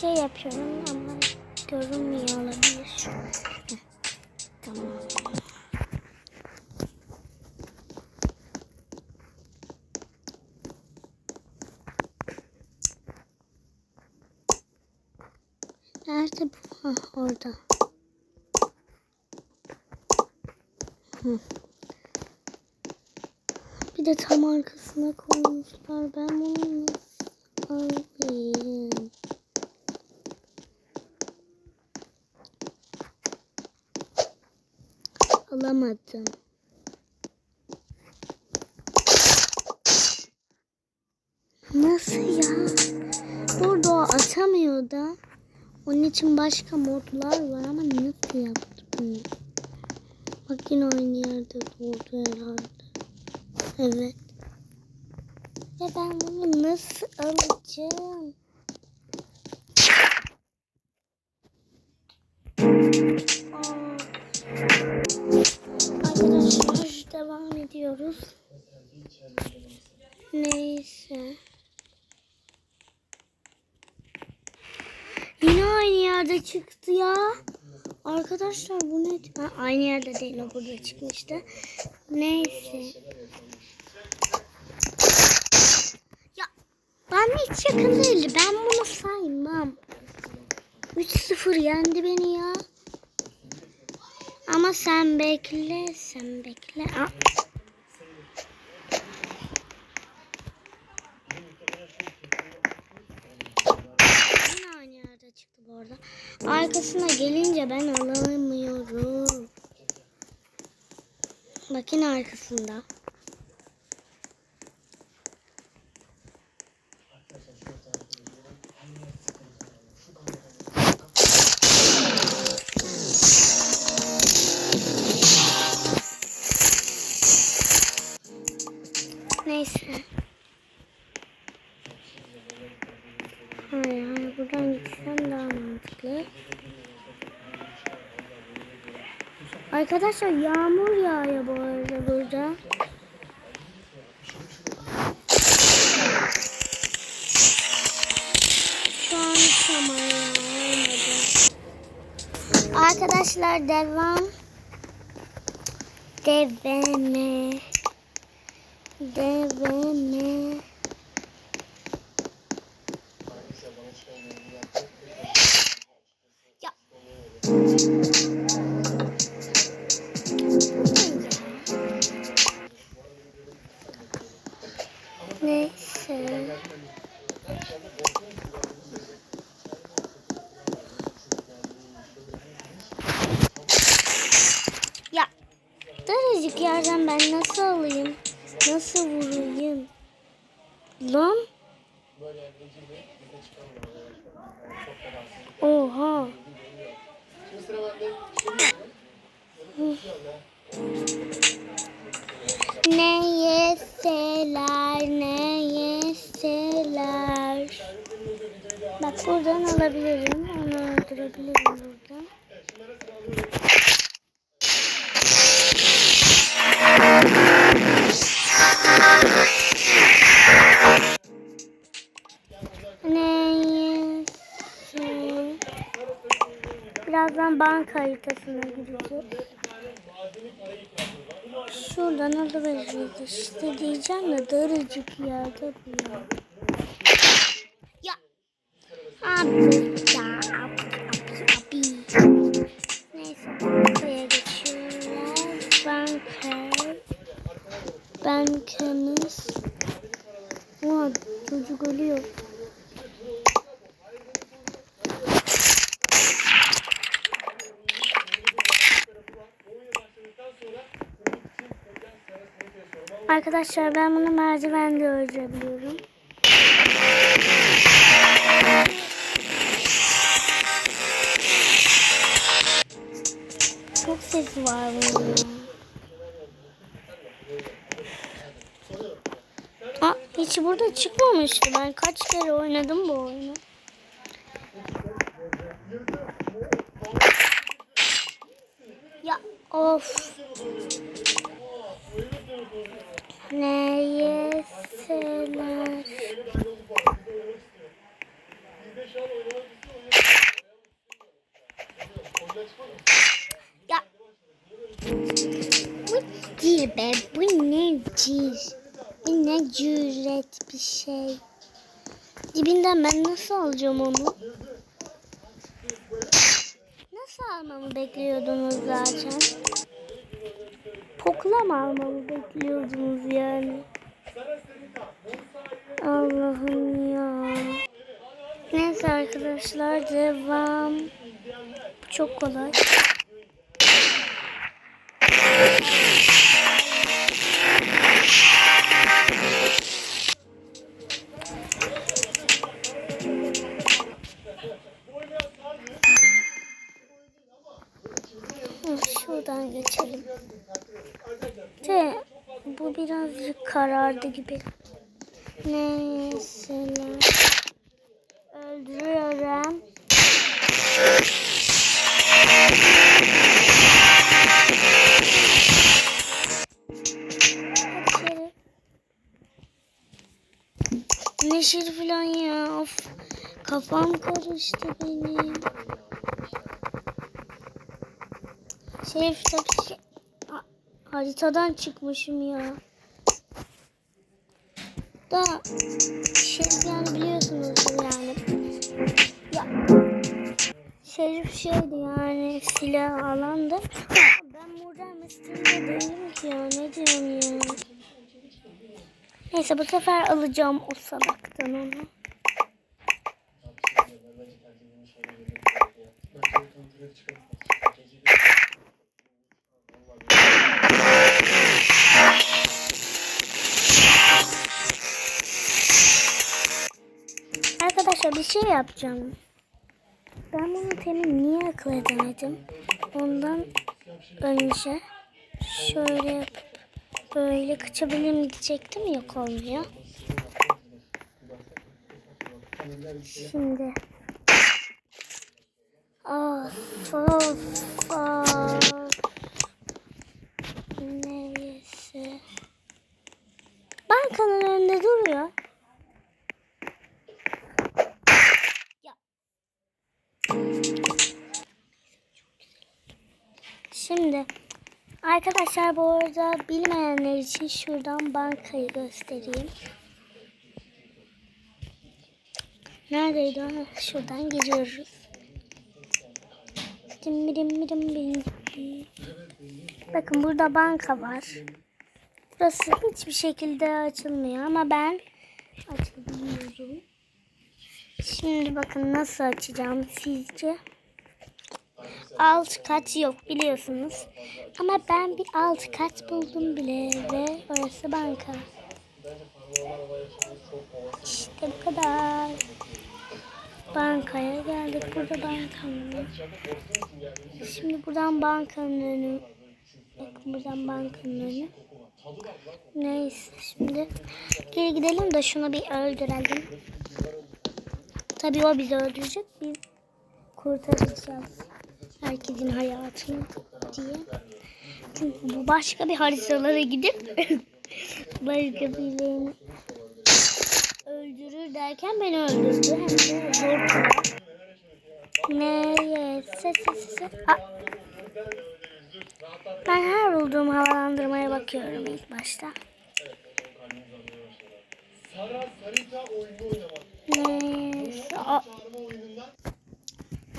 şey yapıyorum ama görünmüyor olabilir. Heh, Tamam. Nerede bu? Ha, orada. Hı. Bir de tam arkasına koymuşlar. Ben bunu alayım? Alamadım. Nasıl ya? Burada o atamıyor da. Onun için başka modlar var ama nasıl yaptı bunu? Bak yine aynı yerde durdu herhalde. Evet. Ve ben bunu nasıl alacağım? Arkadaşlar devam ediyoruz. Neyse. Yine aynı yerde çıktı ya. Arkadaşlar bu ne? Ha, aynı yerde değil o burada çıkmıştı. Neyse. Ya yakın değildi. Ben bunu saymam. 3-0 yendi beni ya. Ama sen bekle, sen bekle. Aa. Çıktı bu. Arkasına gelince ben alamıyorum. Bakın arkasında. Arkadaşlar yağmur yağıyor bu arada burada. Şu an hiç ama yağmadı. Arkadaşlar devam. Deveme. Deveme. Ya. Lan. Oha. Ne yeseler, ne yeseler. Bak buradan alabilirim, onu öldürebilirim buradan. Ne Birazdan banka haritasına gireceğiz. Şuradan alabiliriz işte diyeceğim de daracık yerde bu ya. Ya. Abi ya Arkadaşlar ben bunu merdivende öldürebiliyorum. Çok sesi var bunun. Aa, hiç burada çıkmamıştı. Ben kaç kere oynadım bu oyunu. Ya of. Ben nasıl alacağım onu? Nasıl almamı bekliyordunuz zaten? Pokla mı almamı bekliyordunuz yani? Allah'ım ya. Neyse arkadaşlar devam. Çok kolay. Karardı gibi. Neyse. Öldürüyorum. Neşir falan ya. Of. Kafam karıştı benim. Şerif tabii şey- Ha- haritadan çıkmışım ya. Da Şerif yani biliyorsunuz yani. Ya Şerif şeydi yani silah alandı. Ben modern Müslüm'de değilim ki ya ne diyorum ya. Neyse bu sefer alacağım o salaktan onu. Arkadaşlar bir şey yapacağım. Ben bunu temin niye akıl edemedim? Ondan önce şöyle yapıp böyle kaçabilir mi diyecektim yok olmuyor. Şimdi Of of of arkadaşlar bu arada bilmeyenler için şuradan bankayı göstereyim. Neredeydi o? Şuradan giriyoruz. Bakın burada banka var. Burası hiçbir şekilde açılmıyor ama ben açabiliyorum. Şimdi bakın nasıl açacağım sizce? Alt kat yok biliyorsunuz. Ama ben bir alt kat buldum bile ve orası banka. İşte bu kadar. Bankaya geldik. Burada bankanın. Şimdi buradan bankanın önü. Bakın buradan bankanın önü. Neyse şimdi geri gidelim de şunu bir öldürelim. Tabii o bizi öldürecek. Biz kurtaracağız. Herkesin hayatını diye. Çünkü başka bir haritalara gidip başka birilerini öldürür derken beni öldürdü. Hem de zor Neye? Ses ses ses. Aa. Ben her bulduğum havalandırmaya bakıyorum ilk başta. Neyse. Aa.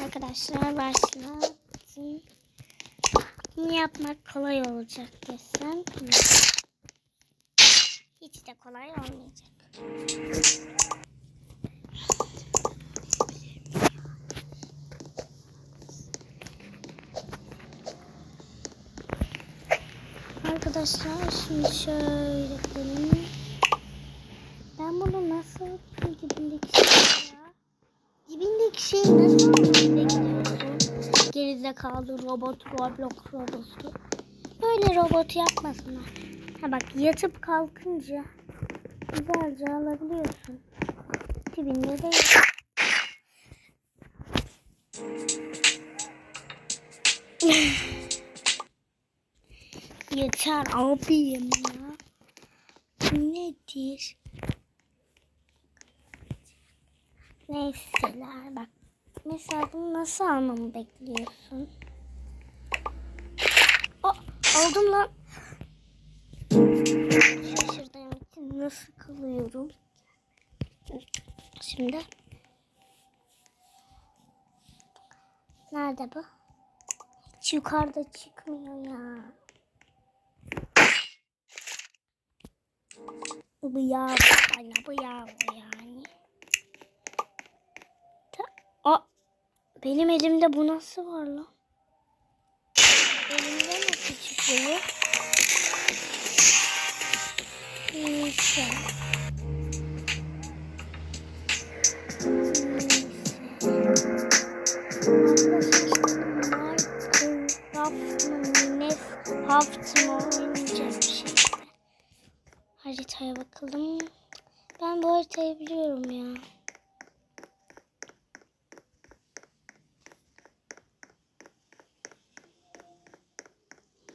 Arkadaşlar başlattım. Bunu yapmak kolay olacak desem. Hiç de kolay olmayacak. Arkadaşlar şimdi şöyle gidelim. Ben bunu nasıl dibindeki şey ya? Dibindeki şey nasıl gidiyorsun? Gerizekalı robot, roblox robotu. Böyle robot yapmasınlar. Ha bak yatıp kalkınca güzelce alabiliyorsun. Dibinde değil. yeter abim ya. Bu nedir? Neyseler bak. Mesela bunu nasıl almamı bekliyorsun? Aa, aldım lan. Şaşırdığım için nasıl kalıyorum? Şimdi. Nerede bu? Hiç yukarıda çıkmıyor ya. Bu ya bu ya bu yani. Ta Aa, benim elimde bu nasıl var lan? Elimde nasıl çıkıyor? Neyse. Minecraft mı oynayacağız bir şey. Haritaya bakalım. Ben bu haritayı biliyorum ya.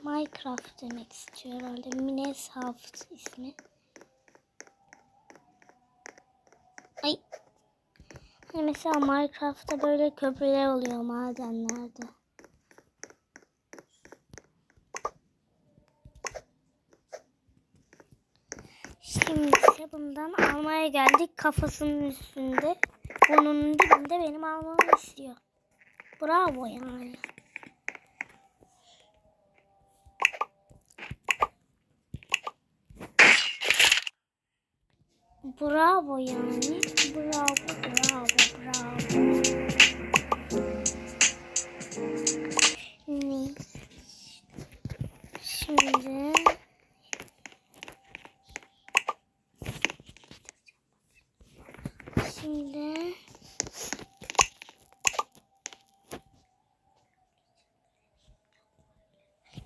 Minecraft demek istiyor herhalde. Minecraft ismi. Ay. Hani mesela Minecraft'ta böyle köprüler oluyor madenlerde. Şimdi ise bundan almaya geldik. Kafasının üstünde. Bunun dibinde benim almamı istiyor. Bravo yani. Bravo yani. Bravo, bravo, bravo. Ne? Şimdi Şimdi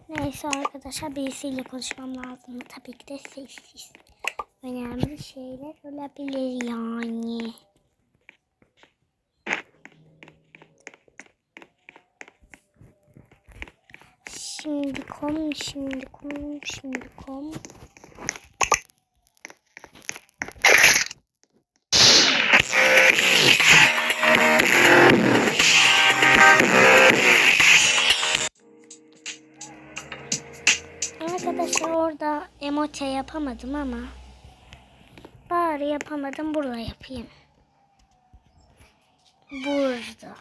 Neyse arkadaşlar birisiyle konuşmam lazım. Tabii ki de sessiz. Önemli şeyler olabilir yani. Şimdi kom, şimdi kom, şimdi kom. Arkadaşlar orada emote yapamadım ama bari yapamadım burada yapayım. Burada.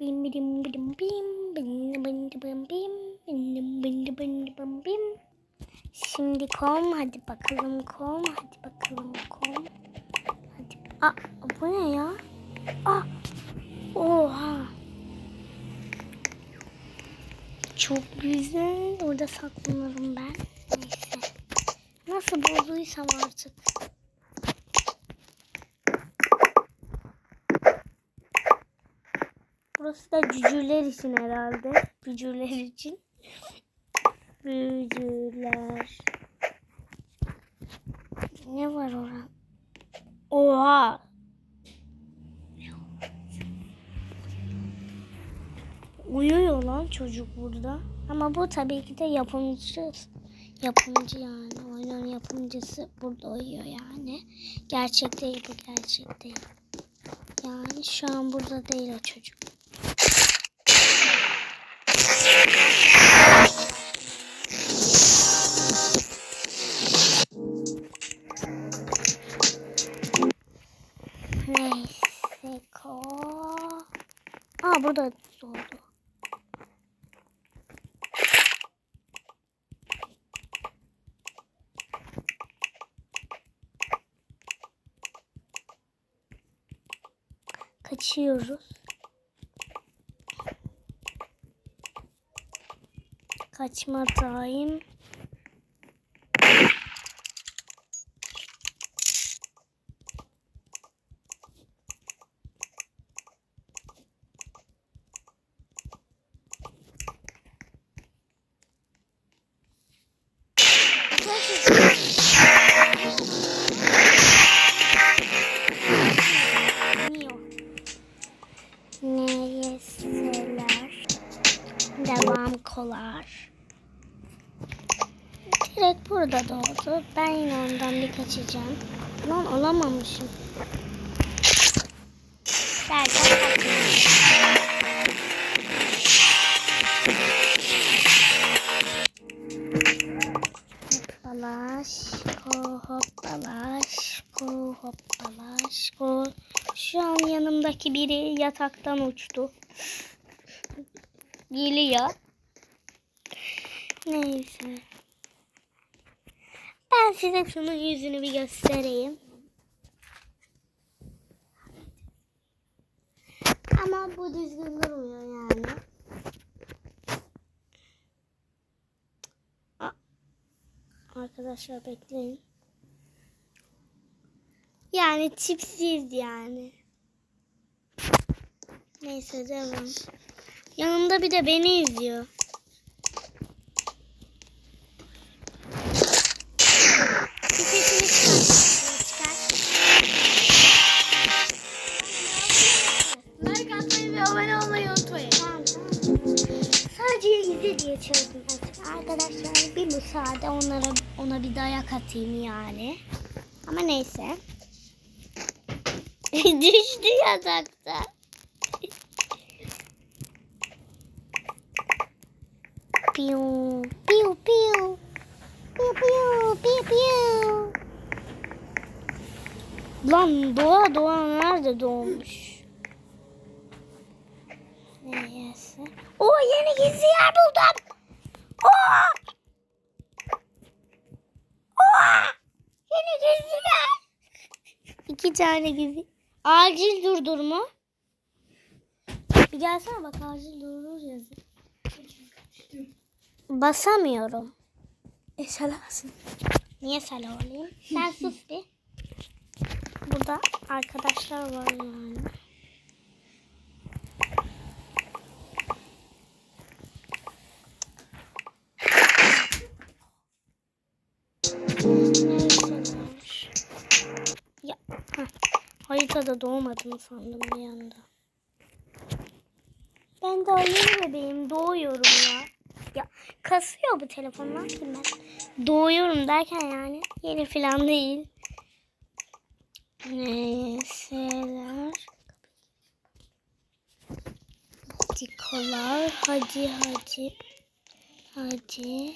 Bim bim bim bim bim bim bim bim bim bim bim bim Şimdi kom hadi bakalım kom hadi bakalım kom. Hadi. Aa, bu ne ya? Aa, oha. Çok güzel. Orada saklanırım ben. Nasıl bulduysam artık. Burası da cücüler için herhalde. Bücüler için. Bücüler. Ne var orada? Oha. Uyuyor lan çocuk burada. Ama bu tabii ki de yapımcı. Yapımcı yani. Oyunun yapımcısı burada uyuyor yani. Gerçek değil bu gerçek değil. Yani şu an burada değil o çocuk. Geçiyoruz. Kaçma daim. Kaçacağım. Lan olamamışım. Derken kaçmayayım. Hoppalaşko hoppalaşko hoppalaşko. Şu an yanımdaki biri yataktan uçtu. Geliyor. Neyse. Ben size şunun yüzünü bir göstereyim. Ama bu düzgün durmuyor yani. Arkadaşlar bekleyin. Yani tipsiz yani. Neyse devam. Yanımda bir de beni izliyor. Artık. Arkadaşlar bir müsaade onlara ona bir dayak atayım yani. Ama neyse. Düştü yatakta. Piu piu piu. Piu piu piu piu. Lan doğa doğa nerede doğmuş? Neyse. O yeni gizli yer buldum. Oo! Oo! Yeni gizli yer. İki tane gizli. Acil durdurma. Bir gelsene bak acil durdur yazıyor. Basamıyorum. E salasın. Niye sala olayım? Sen sus bir. Burada arkadaşlar var yani. Haritada doğmadım sandım bir anda. Ben daha yeni bebeğim doğuyorum ya. Ya kasıyor bu telefon ne ben? Doğuyorum derken yani yeni falan değil. Neyseler. Patikolar. Hadi hadi. Hadi.